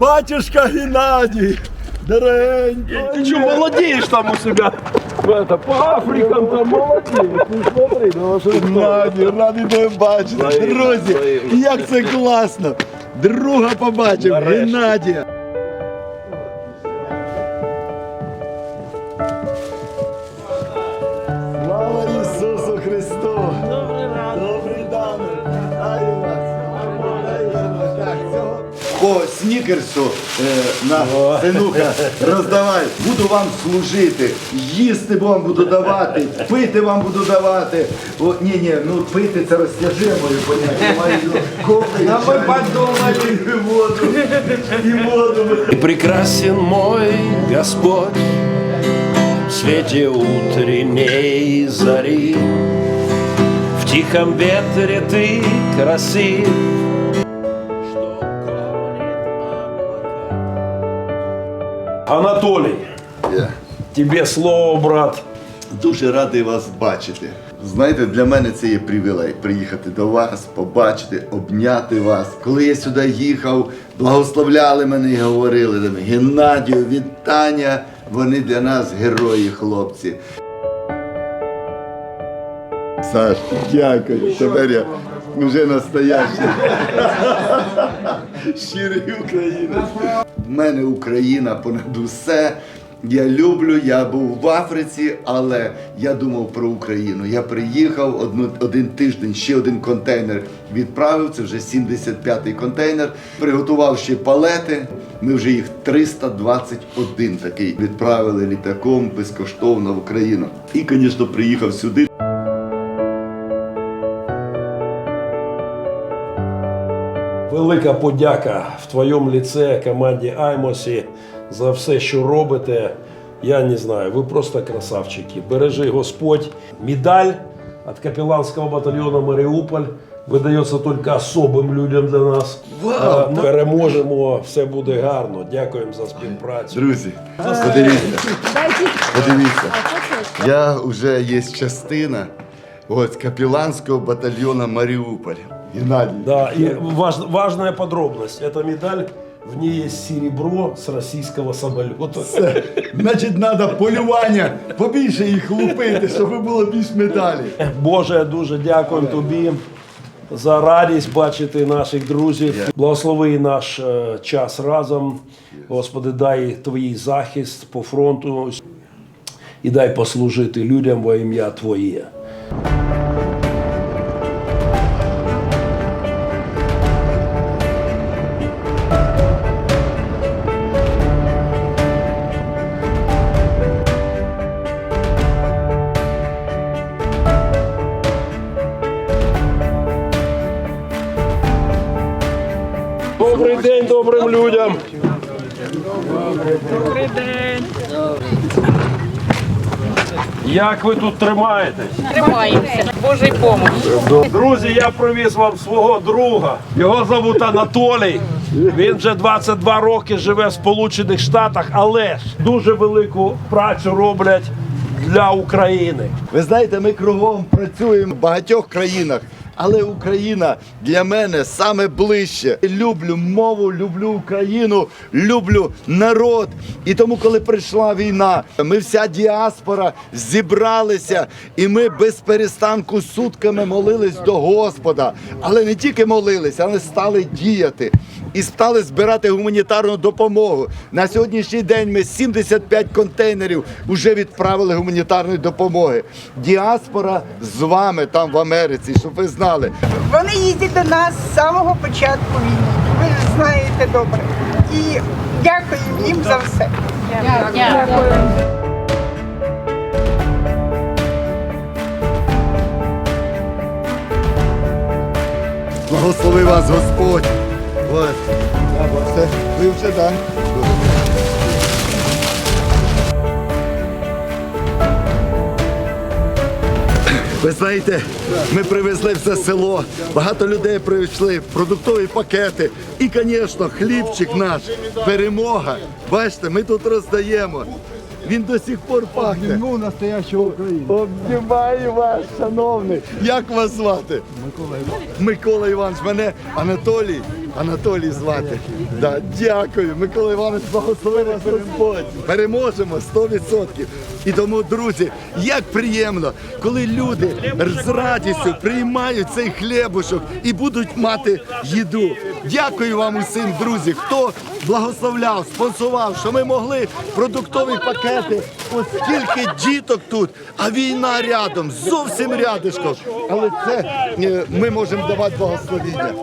Батюшка Геннадій, дорогенький. Ты что, молодеешь там у себя? В Это, по Африкам там молодеешь. Ты смотри, ну а что это? Геннадій, радий тебе бачити. Взаємно, Друзі, взаємно. як це класно. Друга побачив, Нарешті. Геннадія. Слава Ісусу Христу! По снікерсу е, на синуха роздавай. Буду вам служити, їсти вам буду давати, пити вам буду давати. О, ні, ні, ну пити це розтяжимою поняття. Маю кофе, чай, і воду. І воду. Прекрасен мой Господь в свете утренней зари. В тихом ветре ты красив, облака. Анатолий, тебе слово, брат. Дуже радий вас бачити. Знаєте, для мене це є привілей приїхати до вас, побачити, обняти вас. Коли я сюди їхав, благословляли мене і говорили там, Геннадію, вітання. Вони для нас герої, хлопці. Саш, дякую. Тепер я вже настоящий. Щирий українець. В мене Україна понад усе. Я люблю, я був в Африці, але я думав про Україну. Я приїхав одну, один тиждень, ще один контейнер відправив. Це вже 75-й контейнер. Приготував ще палети. Ми вже їх 321 такий відправили літаком безкоштовно в Україну. І, звісно, приїхав сюди. Велика подяка в твоєму ліце команді Аймосі за все, що робите. Я не знаю, ви просто красавчики. Бережи Господь. Медаль від капеланського батальйону Маріуполь видається тільки особим людям для нас. Вау! Е, Переможемо, все буде гарно. Дякуємо за співпрацю. Друзі, подивіться. Подивіться. Я вже є частина от, капеланського батальйону Маріуполь. Геннадій. Да, и важ- важная подробность. Эта медаль, в ней есть серебро с российского самолета. Значить, треба полювання, побільше їх лупити, щоб було більш медалі. Боже, дуже дякуємо тобі за радість бачити наших друзів. Благослови наш е, час разом. Господи, дай твій захист по фронту і дай послужити людям во ім'я Твоє. Добрий день добрим людям. Добрий день. Як ви тут тримаєтесь? Тримаємося. Божої помощі. Друзі, я привіз вам свого друга. Його зовут Анатолій. Він вже 22 роки живе в Сполучених Штатах, але ж дуже велику працю роблять для України. Ви знаєте, ми кругом працюємо в багатьох країнах. Але Україна для мене саме ближче. Люблю мову, люблю Україну, люблю народ. І тому, коли прийшла війна, ми вся діаспора зібралися, і ми без перестанку сутками молились до Господа. Але не тільки молились, але стали діяти і стали збирати гуманітарну допомогу. На сьогоднішній день ми 75 контейнерів вже відправили гуманітарної допомоги. Діаспора з вами там в Америці, щоб ви знали. Вони їздять до нас з самого початку війни. Ви ж знаєте добре. І дякую їм за все. Благослови вас Господь. От. Все, ви вже так. Ви знаєте, ми привезли все село, багато людей прийшли, продуктові пакети. І, звісно, хлібчик наш, перемога. Бачите, ми тут роздаємо. Він до сих пор пахне. Ну, настоящего Украины. Обнімаю вас, шановний. Як вас звати? Микола Іванович. Микола Іванович, мене Анатолій. Анатолій звати. Да, дякую. Микола Іванович, благослови нас Господь. Переможемо 100%. І тому, друзі, як приємно, коли люди з радістю приймають цей хлібушок і будуть мати їду. Дякую вам усім, друзі, хто благословляв, спонсорував, що ми могли продуктові пакети. Ось стільки діток тут, а війна рядом, зовсім рядишком. Але це е, ми можемо давати благословіння.